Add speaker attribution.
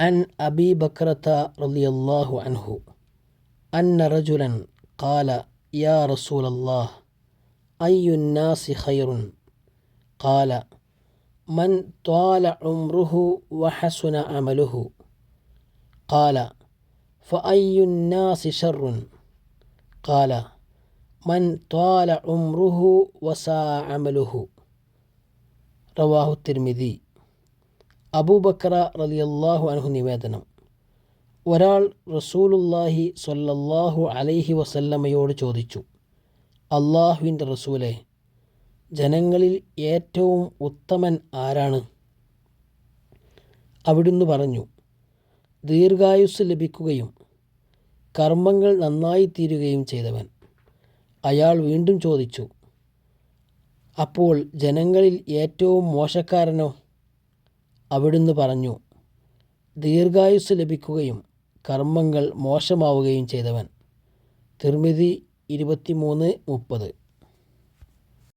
Speaker 1: عن أبي بكرة رضي الله عنه أن رجلا قال يا رسول الله أي الناس خير؟ قال من طال عمره وحسن عمله. قال فأي الناس شر؟ قال من طال عمره وساء عمله. رواه الترمذي. അബൂബക്കറ റലിയല്ലാഹു അനഹു നിവേദനം. ഒരാൾ റസൂലുല്ലാഹി സ്വല്ലല്ലാഹു അലൈഹി വസല്ലമയോട് ചോദിച്ചു അള്ളാഹുവിന്റെ റസൂലെ ജനങ്ങളിൽ ഏറ്റവും ഉത്തമൻ ആരാണ്? അവിടുന്ന് പറഞ്ഞു ദീർഘായുസ് ലഭിക്കുകയും കർമ്മങ്ങൾ നന്നായി തീരുകയും ചെയ്തവൻ. അയാൾ വീണ്ടും ചോദിച്ചു അപ്പോൾ ജനങ്ങളിൽ ഏറ്റവും മോശക്കാരനോ? അവിടുന്ന് പറഞ്ഞു ദീർഘായുസ് ലഭിക്കുകയും കർമ്മങ്ങൾ മോശമാവുകയും ചെയ്തവൻ. തിർമിതി ഇരുപത്തിമൂന്ന് മുപ്പത്.